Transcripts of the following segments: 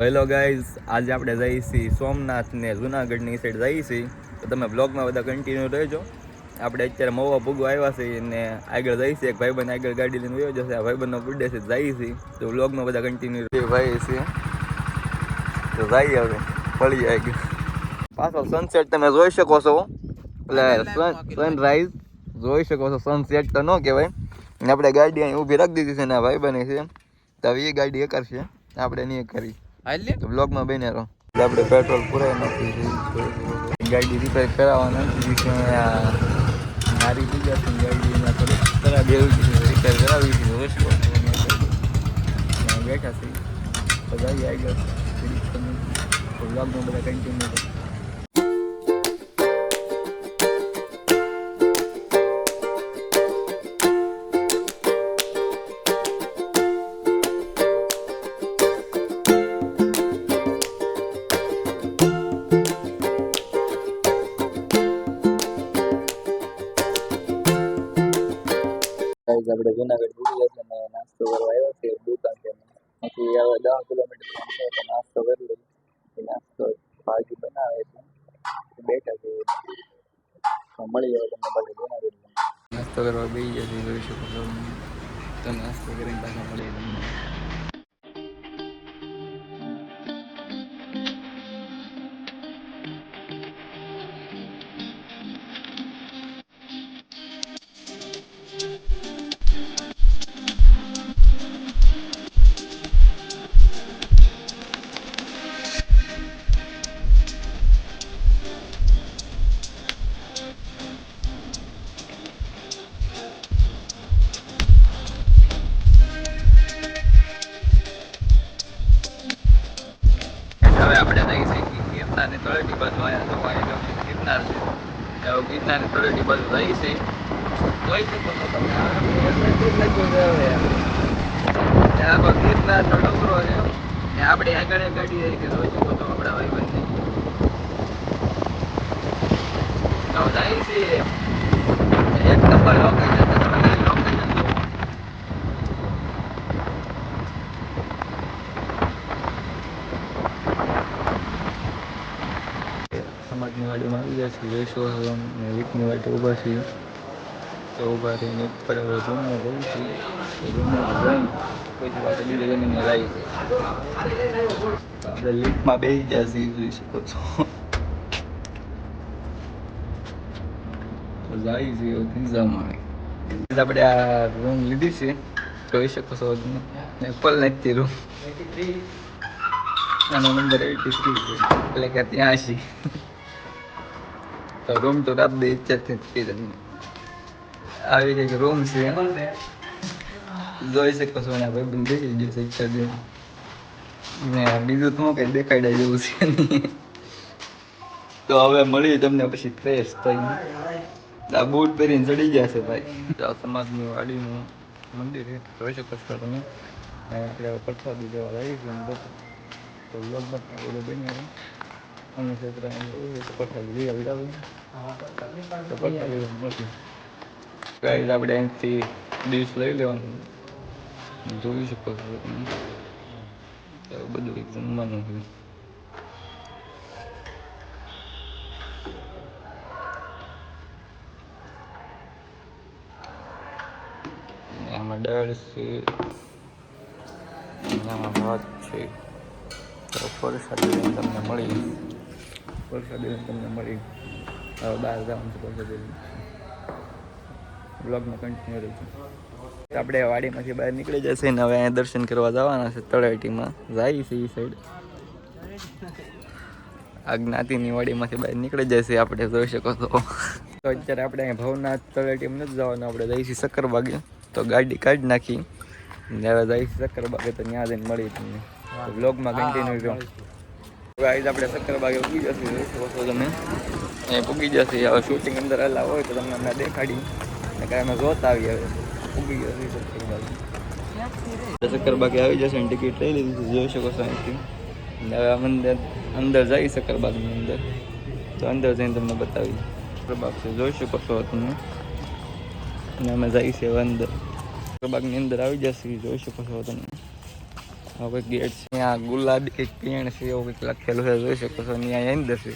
Hello guys આજે આપણે જઈએ છીએ સોમનાથ ને જુનાગઢની સાઈડ જઈએ છીએ. તો તમે બ્લોગમાં બધા કન્ટિન્યુ રહેજો. આપણે અત્યારે મોવા ભૂગવા આવ્યા છીએ ને આગળ જઈએ છીએ. એક ભાઈબંધ આગળ ગાડી લઈને વયો જશે. આ ભાઈબંધનો બર્થડે છે જઈએ છીએ. તો બ્લોગમાં બધા કન્ટિન્યુ ભાઈ છે તો જઈએ હવે. પડી આગળ. પાછો સનસેટ તમે જોઈ શકો છો. એટલે સનરાઈઝ જોઈ શકો છો. સનસેટ તો ન કહેવાય. ને આપણે ગાડી અહીં ઊભી રાખી દીધી છે ને આ ભાઈ બને છે. તો હવે એ ગાડી એ કરશે આપણે નહીં કરી. હાલે બ્લોગમાં બને રહો. આપણે પેટ્રોલ પૂરાય નથી ગાડી રિપેર કરાવવાના મારી બીજા છે ગાડીમાં થોડું એવું રિપેર કરાવી વસ્તુ બેઠા છે. બધા આવી ગયા બ્લોગમાં બધા કન્ટિન્યુ ગાઈઝ આપણે જુનાગઢ ભૂલી જશે ને નાસ્તો કરવા આવ્યો છે દુકાન છે પછી હવે દસ કિલોમીટર નાસ્તો કરી લઈએ. નાસ્તો ભાજી બનાવે છે. બેઠા છે મળી જાય તમને પાછું જુનાગઢ નાસ્તો કરવા બેસી જશે જોઈ તો નાસ્તો કરીને પાછા મળી તમને. થઈ છે. જોઈ શકો છો આ નજીક નજીક જ આવે ત્યાં તો ગિરનારનો ડુંગરો છે. ને આપણે આગળ ગાડી છો આપણા ભાઈ બંને તો જાય છે એક નંબર લોકેશન તમે ખાલી લોકેશન જુઓ આવી જાય છે જયશ્વર ને વીકની વાટે ઊભા છીએ. તો ઊભા રહીને ઉપર હવે રૂમમાં જવું છીએ રૂમમાં જઈ કોઈ વાત બીજી જમીને લાવી છે આપણે લિફ્ટમાં બેસી ગયા છીએ જોઈ શકો છો. તો જાય છે ત્રીજામાં આપણે આ રૂમ લીધી છે. જોઈ શકો છો તમે. એપલ નથી રૂમ આનો નંબર એટી થ્રી એટલે કે ત્યાંશી તો રૂમ તો રાત દે ઈચ્છા થઈ તમને આવી કંઈક રૂમ છે. જોઈ શકો છો એના ભાઈ બંધ થઈ ગયો છે ઈચ્છા દે ને બીજું તો કઈ દેખાડ્યા જેવું છે નહીં. તો હવે મળીએ તમને પછી ફ્રેશ થઈને. આ બૂટ પહેરીને ચડી જશે ભાઈ. આ સમાજની વાડીનું મંદિર જોઈ શકો છો તમે. આપણે પ્રસાદી જેવા લાવી છે તો લગભગ બધું બની રહ્યું અને પ્રસાદી નથી ગાઈડ આપણે અહીંથી ડીશ લઈ લેવાનું જોઈ શકો છો બધું એક જમવાનું છે આમાં દાળ છે આમાં ભાત છે લઈને તમને મળી લઈને તમને મળી. હવે બહાર જવાનું છે લઈને બ્લોગમાં કન્ટિન્યુ રહેજો આપણે વાડીમાંથી બહાર નીકળી જશે ને હવે અહીંયા દર્શન કરવા જવાના છે તળેટીમાં. જાય છે એ સાઈડ આ જ્ઞાતિની વાડીમાંથી બહાર નીકળી જશે આપણે જોઈ શકો તો તો અત્યારે આપણે અહીંયા ભવનાથ તળેટીમાં નથી જવાનું આપણે જઈશું શક્કરબાગે તો ગાડી કાઢી નાખી. ને હવે જઈશું શક્કરબાગે તો ત્યાં જઈને મળી તમને. બ્લોગમાં કન્ટિન્યુ રહ્યો. ગાઈઝ આપણે શક્કરબાગે ઉગી જશે જોઈ તમે અહીંયા પૂગી જશે, હવે શૂટિંગ અંદર અલાવ હોય તો તમને હમણાં દેખાડી ને કાંઈ અમે જોતા આવી હવે. પૂગી જશે શક્કરબાગે શક્કરબાગે આવી જશે ને ટિકિટ લઈ લીધી છે, જોઈ શકો છો અહીંથી. હવે આમ અંદર જઈ શક્કરબાગની અંદર. તો અંદર જઈને તમને બતાવી શક્કરબાગ છે, જોઈ શકો છો તમે. અને અમે જઈશું અંદર. શક્કરબાગની અંદર આવી જશે, જોઈ શકો છો તમે. હવે ગેટ છે. ત્યાં ગુલાબી કંઈક પેણ છે, એવું કંઈક લખેલું છે, જોઈ શકો છો. ત્યાં અંદર છે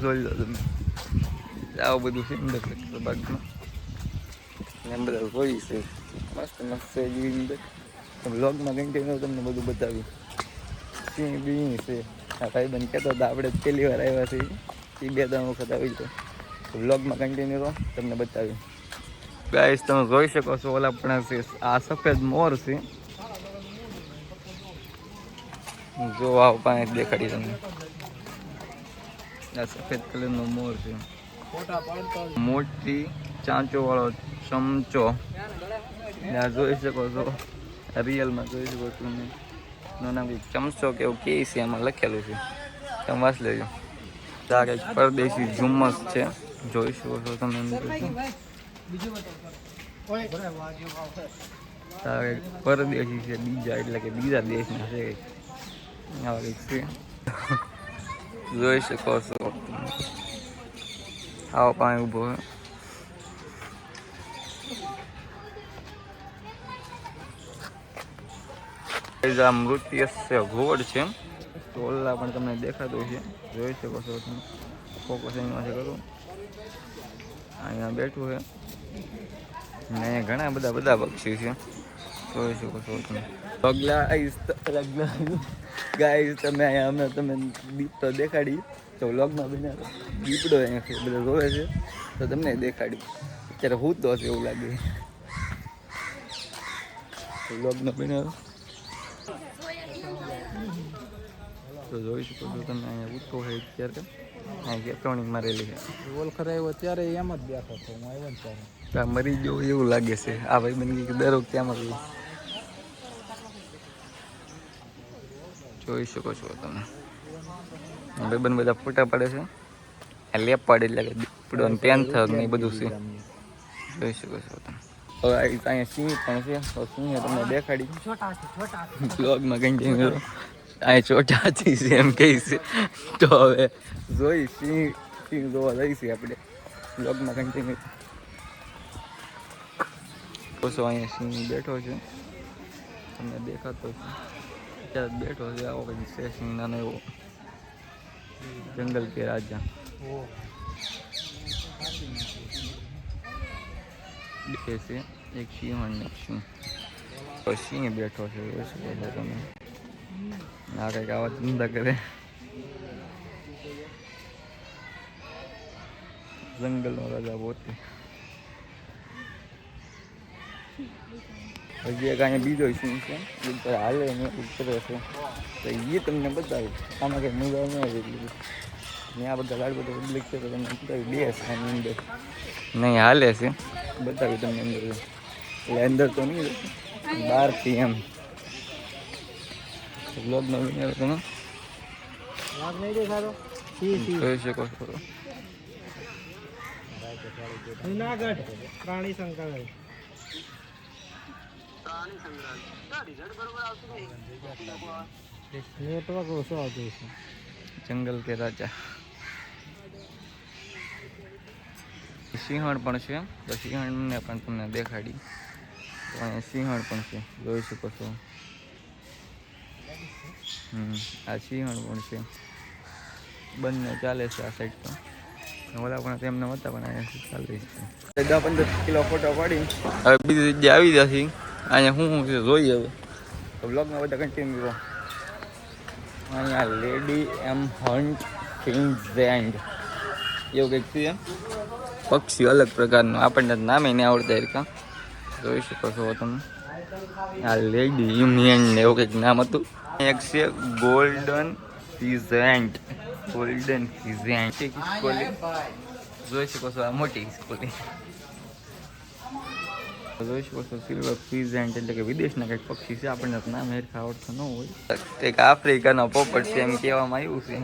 જોઈ લો તમે. આવું બધું છે અંદર બાગમાં ને એમ બધા જોઈ છે. મસ્ત મસ્ત છે એવી અંદર. બ્લોગમાં કન્ટિન્યુ તમને બધું બતાવ્યું સિંહ બી છે. આ ભાઈબંધ કહેતો હતા, આપણે પહેલી વાર આવ્યા છીએ. એ બે ત્રણ વખત આવી તો બ્લોગમાં કન્ટિન્યુ તો તમને બતાવ્યું ગાઈસ તમે જોઈ શકો છો ઓલા પણ છે. આ સફેદ મોર છે. જો આવ પાંચ દેખાડી તમને. આ સફેદ કલરનો મોર છે. મોટી ચાંચો વાળો ચમચો. આ જોઈ શકો છો. રિયલમાં જોઈ શકો છો તમે. નાના બી ચમચો કે એવું કે છે એમાં લખેલું છે. તમે વાંચ લેજો. આ કંઈક પરદેશી ઝુમ્મસ છે. જોઈ શકો છો તમે તારે પરદેશી છે બીજા એટલે કે બીજા દેશના છે. કંઈક આવા છે જોઈ શકો છો આવો પાણી ઊભો છે Guys, આ મૃત્યુ ઘોડ છે ટોલા પણ તમને દેખાતું છે જોઈ શકો છો તમે ફોકસ એમાંથી કરું અહીંયા બેઠું છે ને અહીંયા ઘણા બધા બધા પક્ષી છે જોઈ શકો છો તમે પગલા પગલા. ગાઈસ તમે અહીંયા અમે તમે દીપ તો દેખાડી. તો વ્લોગમાં બને દીપડો અહીંયા બધો જોવે છે. તો તમને દેખાડી. અત્યારે હું તો હશે એવું લાગે. વ્લોગમાં બને તો જોઈ શકો છો તમે અહીંયા ઉઠો હોય અત્યારે. અહીંયા ઇલેક્ટ્રોનિક મારેલી છે ઓળખર આવ્યો ત્યારે એમ જ બેઠો હતો હું આવ્યો ને ત્યારે. મરી ગયો એવું લાગે છે. આ ભાઈ બની કે દર વખતે આમ જ જોઈ શકો છો તમે. ભાઈ બંધ ફોટા પાડે છે. આ લેપ પાડે એટલે કે દીપડો પેન પેન્થર ને એ બધું છે. જોઈ શકો છો તમે. હવે અહીંયા સિંહ પણ છે. તો સિંહ તમને દેખાડી. બ્લોગમાં કન્ટિન્યુ અહીંયા ચોટા છે એમ કહે છે. તો હવે જોઈ સિંહ સિંહ જોવા જઈશું આપણે. બ્લોગમાં કન્ટિન્યુ ઓછો અહીંયા સિંહ બેઠો છે? તમને દેખાતો છે. અત્યારે જ બેઠો છે આવો કંઈક છે સિંહ નાનો એવો જંગલ કે રાજા બે છે એક સિંહ અને એક સિંહ તો સિંહ બેઠો છે જોઈ શકો છો તમે આ કંઈક આવા ધંધા કરે જંગલનો રાજા પોતે હજી એક અહીંયા બીજો શું છે. એ ઉપર હાલે ને ઉતરે છે તો એ તમને બતાવ્યું આમાં કંઈ મજા ન આવે એટલી ને આ બધા લાડ બધા પબ્લિક છે તો તમને બતાવી. બે છે આની અંદર નહીં હાલે છે. બતાવ્યું તમને અંદર. એટલે અંદર તો નહીં બહારથી એમ બ્લોગનો વિનર તમે વાઘ નહીં દેખાતો સી સી જોઈ શકો છો. જુનાગઢ પ્રાણી સંગ્રહાલય નેટવર્ક ઓછો આવતું છે જંગલ કે રાજા. સિંહણ પણ છે તો સિંહણને પણ તમને દેખાડી. તો અહીંયા સિંહણ પણ છે જોઈ શકો છો. હમ આ સિંહણ પણ છે. બંને ચાલે છે આ સાઈડ તો. ઓલા પણ તેમને હતા પણ અહીંયા ચાલે છે. દસ પંદર કિલો ફોટો પાડી હવે બીજી જગ્યાએ આવી જશે. અહીંયા શું શું છે જોઈએ હવે બ્લોગમાં બધા કન્ટિન્યુ કરો અહીંયા લેડી એમ હન્ટ ફિન્ઝેન્ડ એવું કંઈક છે પક્ષી અલગ પ્રકારનું આપણને નામે નહીં આવડતા એરકા જોઈ શકો છો તમે આ લેડી યુનિયન ને એવું કંઈક નામ હતું એક છે ગોલ્ડન ફિઝેન્ટ ગોલ્ડન ફિઝેન્ટ જોઈ શકો છો આ મોટી ખિસકોલી જોઈ શકો છો સિલ્વર એટલે કે વિદેશના કંઈક પક્ષી છે, આપણને નામ હેરખા આવડતું ન હોય. એક આફ્રિકાનો પોપટ છે એમ કહેવામાં આવ્યું છે.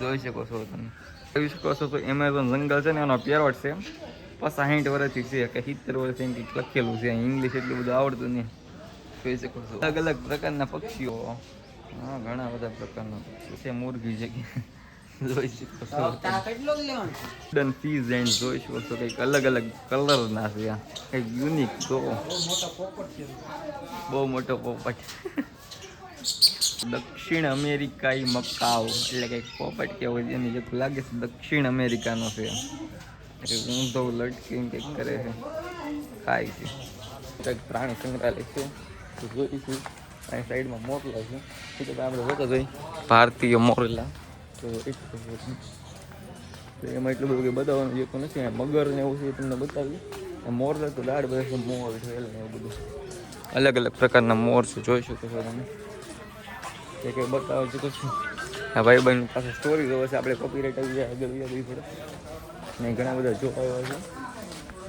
જોઈ શકો છો તમે. જોઈ શકો છો તો એમેઝોન જંગલ છે ને, એનો પેરોટ છે. સાહીઠ વર્ષથી છે, કે સિત્તેર વર્ષથી એમ લખેલું છે. ઇંગ્લિશ એટલું બધું આવડતું નહીં. જોઈ શકો છો. અલગ અલગ પ્રકારના પક્ષીઓ. હા, ઘણા બધા પ્રકારના પક્ષીઓ છે. મુરઘી કે જોઈ શકો છો ડન ફીઝ એન્ડ જોઈ કંઈક અલગ અલગ કલરના છે આ. કંઈક યુનિક તો. બહુ મોટો પોપટ. દક્ષિણ અમેરિકાઈ મકાઉ, એટલે કંઈક પોપટ કેવો એની જેવું લાગે છે. દક્ષિણ અમેરિકાનો છે. ઊંધો લટકીને કંઈક કરે છે. ખાય છે. પ્રાણી સંગ્રહાલય છે. જોઈશું. અહીં સાઈડમાં મોરલા છે. આપણે જોતા જોઈ ભારતીય મોરલા. તો એ જ છે. તો એમાં એટલું બધું કંઈ બતાવવાનું જેતું નથી આ મગર ને એવું છે એ તમને બતાવ્યું આ મોરલા તો દાડ બધા છે મોર છે ને એવું બધું અલગ અલગ પ્રકારના મોર છે જોઈ શકો છો તમે એ કંઈ બતાવો છે. કશું આ ભાઈ બહેન પાસે સ્ટોરી જોવે છે આપણે કોપીરાઇટ આવી જાય આગળ આવી પડે ને ઘણા બધા જોવા આવ્યા છે.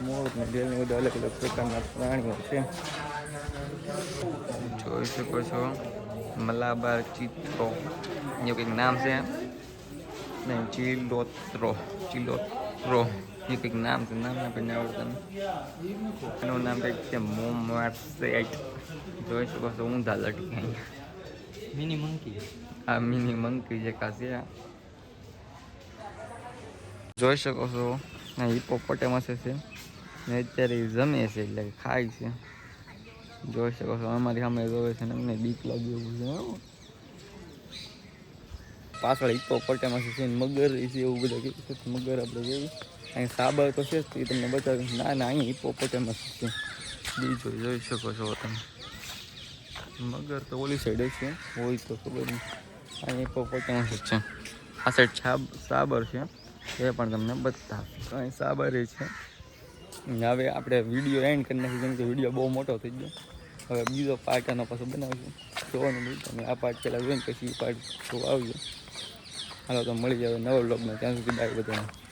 મોર ને ઢેલ ને બધા અલગ અલગ પ્રકારના પ્રાણીઓ છે. જોઈ શકો છો મલાબાર ચિત્રો. એવું કંઈક નામ છે. નહીં ચિલોત્રો ચિલોત્રો એ કંઈક નામ છે નામ આપણને આવડતા એનું નામ કંઈક છે મોમાર્સેટ જોઈ શકો છો ઊંધા લટકે અહીંયા મિની મંકી આ મિની મંકી જે કાશે જોઈ શકો છો આ હિપોપોટેમસ છે ને અત્યારે જમે છે એટલે ખાય છે જોઈ શકો છો અમારી સામે જોવે છે ને અમને બીક લાગે એવું છે. પાછળ હિપોપોટેમસ છે મગર છે એવું બધા કીધું છે. મગર આપણે જોયું અહીં સાબર તો છે એ તમને બતાવ્યું ના ના, અહીં હિપોપોટેમસ છે. બીજો જોઈ શકો છો તમે. મગર તો ઓલી સાઈડ છે. હોય તો ખબર નહીં. અહીં પોપોટેમસ જ છે. આ સાઈડ છાબ, સાબર છે. એ પણ તમને બતાવ અહીં સાબર છે. હવે આપણે વીડિયો એન્ડ કરી નાખી કેમ કે વીડિયો બહુ મોટો થઈ ગયો. હવે બીજો પાર્ટ આનો પાછો બનાવીશું. જોવાનું તમે આ પાર્ટ પહેલાં જોઈને પછી એ પાર્ટ આવજો. હાલો તો મળી જાય નવો બ્લોગમાં ત્યાં સુધી બાય બધાને.